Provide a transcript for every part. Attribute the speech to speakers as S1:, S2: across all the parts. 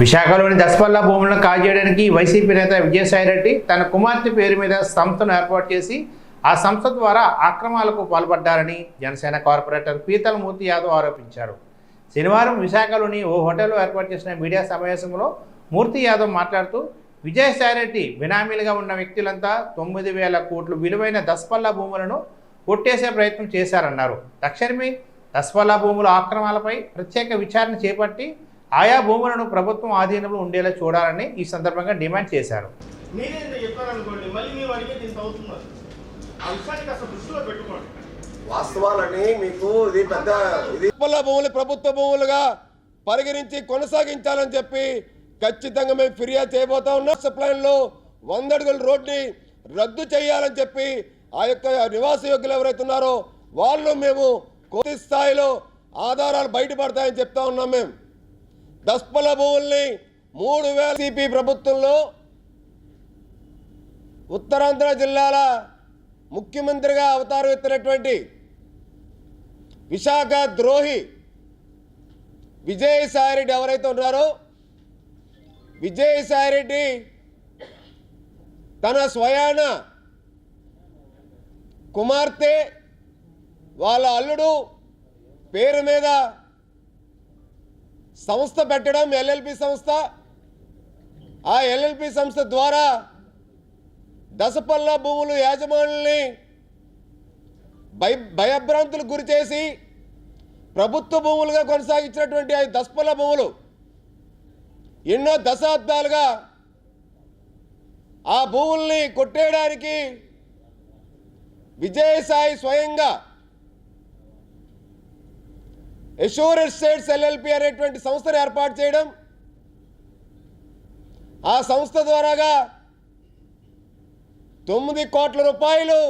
S1: విశాఖలోని దసపల్లా భూములను కాజేయడానికి వైసీపీ నేత విజయసాయిరెడ్డి తన కుమార్తె పేరు మీద సంస్థను ఏర్పాటు చేసి ఆ సంస్థ ద్వారా అక్రమాలకు పాల్పడ్డారని జనసేన కార్పొరేటర్ పీతల మూర్తి యాదవ్ ఆరోపించారు. శనివారం విశాఖలోని ఓ హోటల్లో ఏర్పాటు చేసిన మీడియా సమావేశంలో మూర్తి యాదవ్ మాట్లాడుతూ విజయసాయిరెడ్డి బినామీలుగా ఉన్న వ్యక్తులంతా తొమ్మిది వేల కోట్లు విలువైన దసపల్లా భూములను కొట్టేసే ప్రయత్నం చేశారన్నారు. తక్షణమే దసపల్లా భూముల ఆక్రమాలపై ప్రత్యేక విచారణ చేపట్టి ఆయా భూములను ప్రభుత్వం ఆధీనంలో ఉండేలా చూడాలని ఈ సందర్భంగా డిమాండ్ చేశారు.
S2: వాస్తవాలని మీకు ఇది పెద్ద ఇది
S3: ఉప్పల్ల భూములు ప్రభుత్వ భూములుగా పరిగణించి కొనసాగించాలని చెప్పి ఖచ్చితంగా మేము ఫిర్యాదు చేయబోతా ఉన్నాం. ప్లాన్లో వంద అడుగుల రోడ్ని రద్దు చేయాలని చెప్పి ఆ యొక్క నివాస యోగ్యులు ఎవరైతే ఉన్నారో వాళ్ళు మేము కోటి స్థాయిలో ఆధారాలు బయటపడతాయని చెప్తా ఉన్నాం మేము. దస్పల భూముల్ని మూడు వేల సిపి ప్రభుత్వంలో ఉత్తరాంధ్ర జిల్లాల ముఖ్యమంత్రిగా అవతారం ఎత్తినటువంటి విశాఖ ద్రోహి విజయసాయిరెడ్డి ఎవరైతే ఉన్నారో విజయసాయిరెడ్డి తన స్వయాన కుమార్తె వాళ్ళ అల్లుడు పేరు మీద సంస్థ పెట్టడం ఎల్ఎల్పి సంస్థ. ఆ ఎల్ఎల్పి సంస్థ ద్వారా దశపల్ల భూములు యాజమానుల్ని భయ భయభ్రాంతులకు గురిచేసి ప్రభుత్వ భూములుగా కొనసాగించినటువంటి ఆ దశపల్ల భూములు ఎన్నో దశాబ్దాలుగా ఆ భూముల్ని కొట్టేయడానికి విజయసాయి స్వయంగా ఎషూర్ ఎస్టేట్స్ ఎల్ఎల్పి అనేటువంటి సంస్థను ఏర్పాటు చేయడం ఆ సంస్థ ద్వారాగా తొమ్మిది కోట్ల రూపాయలు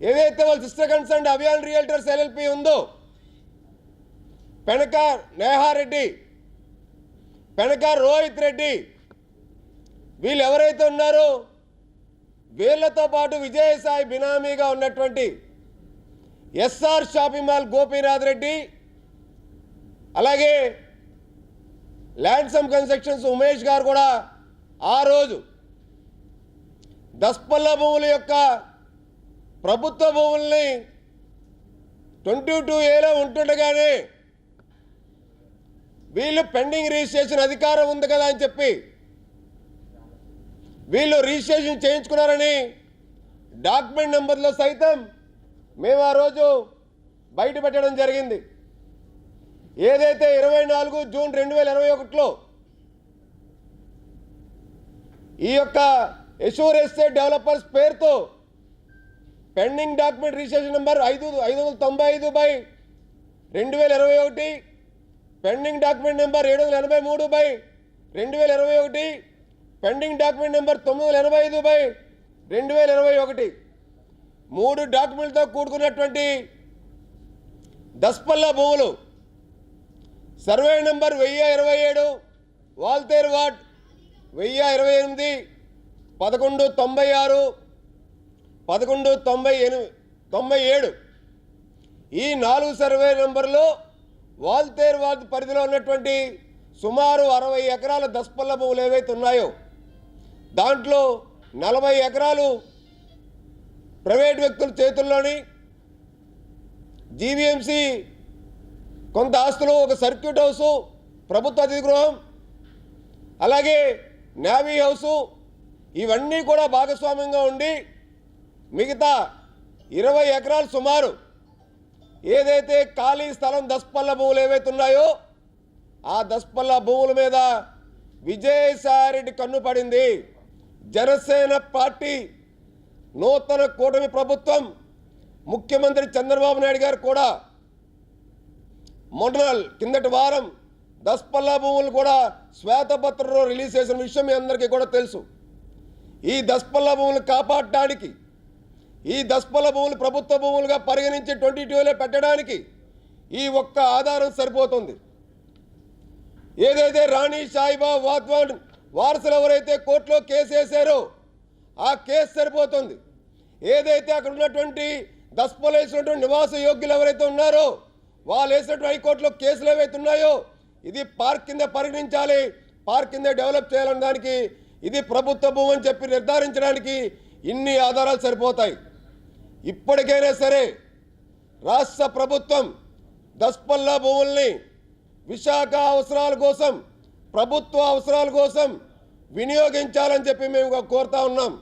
S3: ఏదైతే వాళ్ళ sister concern Abhiyan realtors LLP ఉందో పెనక నేహారెడ్డి పెనక రోహిత్ రెడ్డి వీళ్ళు ఎవరైతే ఉన్నారో వీళ్ళతో పాటు విజయసాయి బినామీగా ఉన్నటువంటి SR shopping mall Gopinath Reddy అలాగే ల్యాండ్సమ్ కన్స్ట్రక్షన్స్ ఉమేష్ గారు కూడా ఆ రోజు దస్పల్ల భూముల యొక్క ప్రభుత్వ భూముల్ని ట్వంటీ టూ ఏలో ఉంటుండగానే వీళ్ళు పెండింగ్ రిజిస్ట్రేషన్ అధికారం ఉంది కదా అని చెప్పి వీళ్ళు రిజిస్ట్రేషన్ చేయించుకున్నారని డాక్యుమెంట్ నెంబర్లో సైతం మేము ఆ రోజు బయట పెట్టడం జరిగింది. ఏదైతే ఇరవై నాలుగు జూన్ రెండు వేల ఇరవై ఒకటిలో ఈ యొక్క ఎషూర్ ఎస్టేట్ డెవలపర్స్ పేరుతో పెండింగ్ డాక్యుమెంట్ రిజిస్ట్రేషన్ నెంబర్ ఐదు ఐదు వందల తొంభై ఐదు బై రెండు వేల ఇరవై ఒకటి పెండింగ్ డాక్యుమెంట్ నెంబర్ ఏడు వందల ఎనభై మూడు బై రెండు వేల ఇరవై ఒకటి పెండింగ్ డాక్యుమెంట్ నెంబర్ తొమ్మిది వందల ఎనభై ఐదు బై రెండు వేల ఇరవై ఒకటి. మూడు డాక్యుమెంట్లతో కూడుకున్నటువంటి దస్పల్ల భూములు. సర్వే నెంబర్ వెయ్యి ఇరవై ఏడు వాల్తేర్ వార్డ్ వెయ్యి ఇరవై ఎనిమిది పదకొండు తొంభై ఆరు పదకొండు తొంభై ఎనిమిది తొంభై ఏడు. ఈ నాలుగు సర్వే నెంబర్లో వాల్తేర్ వార్డ్ పరిధిలో ఉన్నటువంటి సుమారు అరవై ఎకరాల దస్పల్ల భూములు ఏవైతే ఉన్నాయో దాంట్లో నలభై ఎకరాలు ప్రైవేట్ వ్యక్తుల చేతుల్లోని జీవీఎంసీ కొంత ఆస్తులు ఒక సర్క్యూట్ హౌసు ప్రభుత్వ అతిథి గృహం అలాగే నేవీ హౌసు ఇవన్నీ కూడా భాగస్వామ్యంగా ఉండి మిగతా ఇరవై ఎకరాలు సుమారు ఏదైతే ఖాళీ స్థలం దస్పల్ల భూములు ఏవైతే ఉన్నాయో ఆ దస్పల్ల భూముల మీద విజయసాయిరెడ్డి కన్ను పడింది. జనసేన పార్టీ నూతన కూటమి ప్రభుత్వం ముఖ్యమంత్రి చంద్రబాబు నాయుడు గారు కూడా మొన్న కిందటి వారం దస్పల్లా భూములు కూడా శ్వేతపత్రంలో రిలీజ్ చేసిన విషయం మీ అందరికీ కూడా తెలుసు. ఈ దస్పల్లా భూములు కాపాడటానికి ఈ దస్పల్ల భూములు ప్రభుత్వ భూములుగా పరిగణించి ట్వంటీ టూలో పెట్టడానికి ఈ ఒక్క ఆధారం సరిపోతుంది. ఏదైతే రాణి సాయిబా వాద్వాన్ వారసులు ఎవరైతే కోర్టులో కేసు వేశారో ఆ కేసు సరిపోతుంది. ఏదైతే అక్కడ ఉన్నటువంటి దస్పలు వేసినటువంటి నివాస యోగ్యులు ఎవరైతే ఉన్నారో వాళ్ళు వేసినటువంటి హైకోర్టులో కేసులు ఏవైతే ఉన్నాయో ఇది పార్క్ కింద పరిగణించాలి పార్క్ కింద డెవలప్ చేయాలన్న దానికి ఇది ప్రభుత్వ భూమి అని చెప్పి నిర్ధారించడానికి ఇన్ని ఆధారాలు సరిపోతాయి. ఇప్పటికైనా సరే రాష్ట్ర ప్రభుత్వం దస్పల్లా భూముల్ని విశాఖ అవసరాల కోసం ప్రభుత్వ అవసరాల కోసం వినియోగించాలని చెప్పి మేము కోరుతా ఉన్నాం.